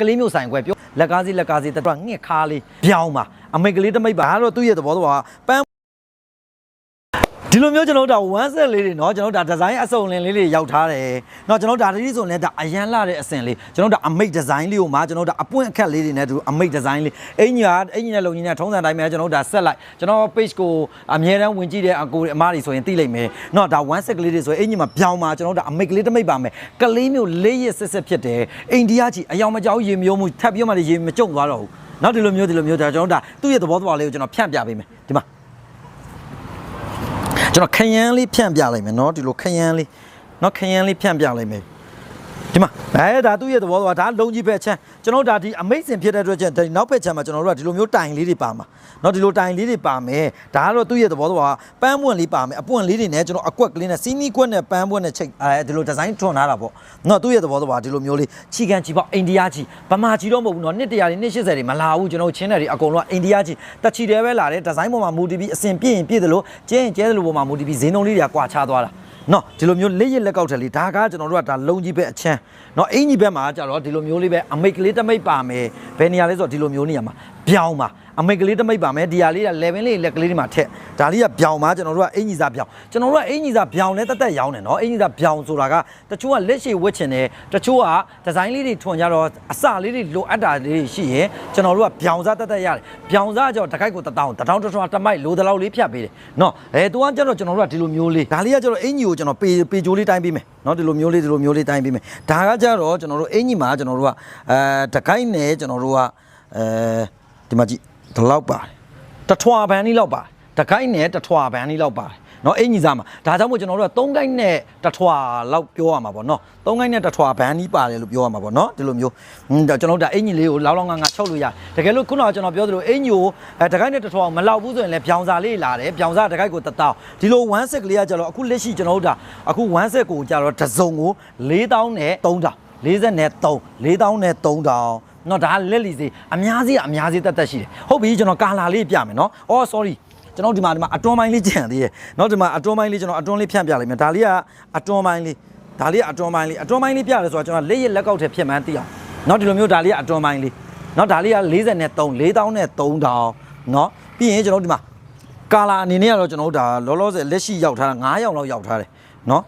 ကလေးမျိုးဆိုင်ခွဲပြောလက်ကားစီလက်ကားစီတက်တော့ငှက်ခါလေးပြောင်းပါအမိတ်ကလေးတမိတ်ပါအဲ့တော့သူ့ရဲ့သဘောတော့ပန်း ဒီလိုမျိုးကျွန်တော်တို့ဒါ1 set လေးတွေเนาะကျွန်တော်တို့ဒါဒီဇိုင်းအစုံလင်လေးတွေရောက်ထားတယ်เนาะကျွန်တော်တို့ဒါတတိဆိုရင်လည်းဒါအရန်လာတဲ့အစင်လေးကျွန်တော်တို့ဒါအမိတ်ဒီဇိုင်းလေးကိုမှကျွန်တော်တို့ဒါအပွင့်အခက်လေးတွေနဲ့တူအမိတ်ဒီဇိုင်းလေးအင်ကြီးကအင်ကြီးနဲ့လုံကြီးနဲ့ထုံးစံတိုင်းပဲကျွန်တော်တို့ဒါဆက်လိုက်ကျွန်တော် page ကိုအမြဲတမ်းဝင်ကြည့်တဲ့အကိုတွေအမားတွေဆိုရင်သိလိမ့်မယ်เนาะဒါ1 set ကလေးတွေဆိုရင်အင်ကြီးမှာပြောင်းမှာကျွန်တော်တို့ဒါအမိတ်ကလေးတမိတ်ပါမယ်ကလေးမျိုးလေးရစစ်စစ်ဖြစ်တယ်အိန္ဒိယကြီးအယောင်မကြောက်ရေမျိုးမှုထပ်ပြီးမှလည်းရေမကြုံသွားတော့ဘူးเนาะဒီလိုမျိုးဒီလိုမျိုးဒါကျွန်တော်တို့ဒါသူ့ရဲ့သဘောတရားလေးကိုကျွန်တော်ဖြန့်ပြပေးမယ်ဒီမှာ ကျွန်တော်ခရမ်းလေးဖြန့်ပြလိုက်မယ်เนาะဒီလိုခရမ်းလေးเนาะခရမ်းလေးဖြန့်ပြလိုက်မယ် ဒီမှာအဲဒါသူ့ရဲ့သဘောတော့ဒါလုံးကြီးပဲချမ်းကျွန်တော်ဒါဒီအမိတ်စင်ဖြစ်တဲ့အတွက်ကျဒီနောက်ဘက်ချမ်းမှာကျွန်တော်တို့ကဒီလိုမျိုးတိုင်လေးတွေပါမှာเนาะဒီလိုတိုင်လေးတွေပါမယ်ဒါကတော့သူ့ရဲ့သဘောတော့ပန်းပွင့်လေးပါမယ်အပွင့်လေးတွေနဲ့ကျွန်တော်အကွက်ကလေးနဲ့စီမီကွက်နဲ့ပန်းပွင့်နဲ့ချိတ်အဲဒီလိုဒီဇိုင်းထွန်ထားတာပေါ့เนาะသူ့ရဲ့သဘောတော့ဒီလိုမျိုးလေးချီကန်ချီပေါ့အိန္ဒိယချီဗမာချီတော့မဟုတ်ဘူးเนาะနှစ်တရာတွေနှစ်80တွေမလာဘူးကျွန်တော်ချင်းတယ်တွေအကုန်လုံးကအိန္ဒိယချီတက်ချီတယ်ပဲလာတယ်ဒီဇိုင်းပေါ်မှာမူတည်ပြီးအစင်ပြည့်ရင်ပြည့်တယ်လို့ကျဲရင်ကျဲတယ်လို့ပေါ်မှာမူတည်ပြီးဈေးနှုန်းလေးတွေကကွာခြားသွားတာ နော်ဒီလိုမျိုးလက်ရလက်ကောက်တယ်လေဒါကကျွန်တော်တို့ကဒါလုံးကြီးပဲအချမ်းနော်အင်ကြီးဘက်မှာကျတော့ဒီလိုမျိုးလေးပဲအမိတ်ကလေးတစ်မိတ်ပါမယ်ဘယ်နေရာလဲဆိုတော့ဒီလိုမျိုးနေရာမှာပြောင်းပါ အမိတ်ကလေးတစ်မိတ်ပါမယ်ဒီဟာလေးက level လေးလက်ကလေးတွေမှာထက်ဒါလေးကပြောင်းပါကျွန်တော်တို့ကအင်ကြီးစားပြောင်းကျွန်တော်တို့ကအင်ကြီးစားပြောင်းလဲတက်တက်ရောင်းတယ်နော်အင်ကြီးစားပြောင်းဆိုတာကတချို့ကလက်ရှိဝတ်ချင်တယ်တချို့ကဒီဇိုင်းလေးတွေထွန်ကြတော့အစလေးတွေလိုအပ်တာလေးတွေရှိရင်ကျွန်တော်တို့ကပြောင်းစားတက်တက်ရတယ်ပြောင်းစားကြောတခိုက်ကိုတထောင်တထောင်တထောင်တမိုက်လိုတလောက်လေးဖြတ်ပေးတယ်နော်အဲတူကကျတော့ကျွန်တော်တို့ကဒီလိုမျိုးလေးဒါလေးကကျတော့အင်ကြီးကိုကျွန်တော်ပေပေကြိုးလေးတိုင်းပေးမယ်နော်ဒီလိုမျိုးလေးဒီလိုမျိုးလေးတိုင်းပေးမယ်ဒါကကျတော့ကျွန်တော်တို့အင်ကြီးမှာကျွန်တော်တို့ကအဲတခိုက်နဲ့ကျွန်တော်တို့ကအဲဒီမှာကြည့် ဒီလောက်ပါတယ်တထွာပန်းလေးလောက်ပါတယ်တခိုက်နဲ့တထွာပန်းလေးလောက်ပါတယ်နော်အင်ကြီးစားမှာဒါကြောင့်မို့ကျွန်တော်တို့က၃ကိုင်းနဲ့တထွာလောက်ပြောရမှာပေါ့နော်၃ကိုင်းနဲ့တထွာဘန်းကြီးပါတယ်လို့ပြောရမှာပေါ့နော်ဒီလိုမျိုးဟွန်းဒါကျွန်တော်တို့ဒါအင်ကြီးလေးကိုလောက်လောက်ငါငါချုပ်လို့ရတယ်တကယ်လို့ခုနကကျွန်တော်ပြောသလိုအင်ကြီးကိုအဲတကိုင်းနဲ့တထွာမလောက်ဘူးဆိုရင်လည်းပြောင်စာလေးလာတယ်ပြောင်စာတကိုက်ကိုတတောင်းဒီလို1 set ကလေးကကျတော့အခုလက်ရှိကျွန်တော်တို့ဒါအခု1 set ကိုကျတော့တစ်စုံကို4000နဲ့3000 40နဲ့3 4000နဲ့3000 နော်ဒါလက်လီစေးအများကြီးအများကြီးတက်တက်ရှိတယ်ဟုတ်ပြီကျွန်တော်ကာလာလေးပြမယ်နော်အော် sorry ကျွန်တော်ဒီမှာဒီမှာအတွန်းပိုင်းလေးကြံသေးတယ်เนาะဒီမှာအတွန်းပိုင်းလေးကျွန်တော်အတွန်းလေးဖြန့်ပြလိုက်မယ်ဒါလေးကအတွန်းပိုင်းလေးဒါလေးကအတွန်းပိုင်းလေးအတွန်းပိုင်းလေးပြတယ်ဆိုတော့ကျွန်တော်လက်ရလက်ကောက်ထဲဖြစ်မှန်းသိအောင်เนาะဒီလိုမျိုးဒါလေးကအတွန်းပိုင်းလေးเนาะဒါလေးက40နဲ့3 4000နဲ့3000เนาะပြီးရင်ကျွန်တော်ဒီမှာကာလာအနေနဲ့ကတော့ကျွန်တော်တို့ဒါလောလောဆယ်လက်ရှိရောက်ထားတာ9ရောင်လောက်ရောက်ထားတယ်เนาะ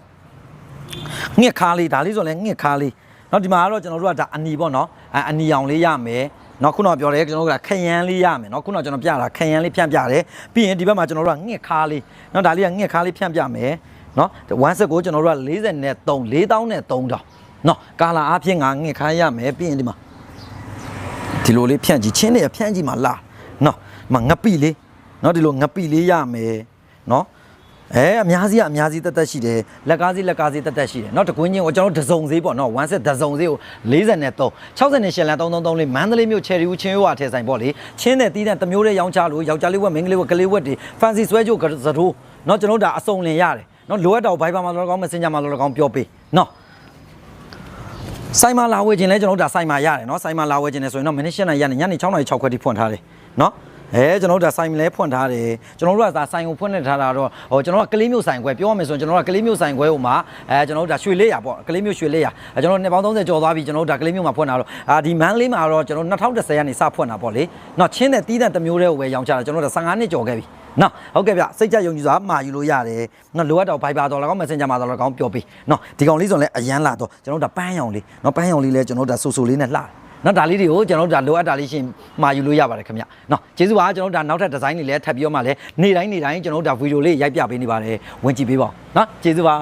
ငှက်ခါလေးဒါလေးဆိုလည်းငှက်ခါလေး เนาะဒီမှာကတော့ကျွန်တော်တို့ကဒါအနီပေါ့เนาะအအနီအောင်လေးရမယ်နော်ခုနကပြောတယ်ကျွန်တော်တို့ကခရမ်းလေးရမယ်နော်ခုနကကျွန်တော်ပြတာခရမ်းလေးဖြန့်ပြတယ်ပြီးရင်ဒီဘက်မှာကျွန်တော်တို့ကငှက်ခါလေးနော်ဒါလေးကငှက်ခါလေးဖြန့်ပြမယ်နော်1ဆက်ကိုကျွန်တော်တို့က40နဲ့3 4000နဲ့3000နော်ကာလာအဖြစ်ငါငှက်ခါရမယ်ပြီးရင်ဒီမှာဒီလိုလေးဖြန့်ကြည့်ချင်းနေဖြန့်ကြည့်မှာလားနော်ဒီမှာငပိလေးနော်ဒီလိုငပိလေးရမယ်နော် အဲအများကြီးကအများကြီးတက်တက်ရှိတယ်လက်ကားစီးလက်ကားစီးတက်တက်ရှိတယ်เนาะတကွင်းချင်းကိုကျွန်တော်ဒဇုံဈေးပေါ့เนาะ1 set ဒဇုံဈေးကို40နဲ့3 60နဲ့ရှယ်လန်333လေးမန္တလေးမြို့ချယ်ရီဦးချင်းရွာထဲဆိုင်ပေါ့လေချင်းတဲ့တီးတဲ့တမျိုးတဲ့ရောင်းချလို့ယောက်ျားလေးဝက်မိန်းကလေးဝက်ကလေးဝက်တွေ fancy ဆွဲကြိုဇတိုးเนาะကျွန်တော်ဒါအစုံလင်ရတယ်เนาะလိုအပ်တော့ဘိုင်ဘာမှာလောကောင်း messenger မှာလောကောင်းပြောပေးเนาะဆိုင်မှာလာဝယ်ခြင်းလဲကျွန်တော်တို့ဒါဆိုင်မှာရတယ်เนาะဆိုင်မှာလာဝယ်ခြင်းလဲဆိုရင်တော့မနေ့7နိုင်ရနေညနေ6နာရီ6ခွက်ထိဖွင့်ထားတယ်เนาะ အဲကျွန်တော်တို့ဒါဆိုင်လဲဖွင့်ထားတယ်ကျွန်တော်တို့ကဒါဆိုင်ကိုဖွင့်နေထားတာတော့ဟိုကျွန်တော်ကကလေးမျိုးဆိုင်ခွဲပြောရမယ်ဆိုရင်ကျွန်တော်ကကလေးမျိုးဆိုင်ခွဲဟိုမှာအဲကျွန်တော်တို့ဒါရွှေလေးရပေါ့ကလေးမျိုးရွှေလေးရအဲကျွန်တော်နှစ်ပေါင်း30ကျော်သွားပြီကျွန်တော်တို့ဒါကလေးမျိုးမှာဖွင့်တာတော့အာဒီမန်းလေးမှာတော့ကျွန်တော်2010ကနေစဖွင့်တာပေါ့လေနော်ချင်းတဲ့တီးတဲ့တစ်မျိုးတည်းကိုပဲရောင်းချတာကျွန်တော်တို့15နှစ်ကျော်ခဲ့ပြီနော်ဟုတ်ကဲ့ဗျစိတ်ကြယုံကြည်စွာမှာယူလို့ရတယ်နော်လိုအပ်တော့ Viber တော့လည်းကောင်း Messenger မှာတော့လည်းကောင်းပြောပေးနော်ဒီကောင်လေးဆိုလည်းအရန်လာတော့ကျွန်တော်တို့ဒါပန်းရောင်လေးနော်ပန်းရောင်လေးလည်းကျွန်တော်တို့ဒါဆူဆူလေးနဲ့လှတယ် နော်ဒါလေးတွေကိုကျွန်တော်တို့ဒါလိုအပ်တာလေးရှင်မှာယူလို့ရပါတယ်ခင်ဗျနော်ကျေးဇူးပါကျွန်တော်တို့ဒါနောက်ထပ်ဒီဇိုင်းတွေလည်းထပ်ပြီးတော့မှလည်းနေ့တိုင်းနေ့တိုင်းကျွန်တော်တို့ဒါဗီဒီယိုလေးရိုက်ပြပေးနေပါတယ်ဝင်ကြည့်ပေးပါဦးနော်ကျေးဇူးပါ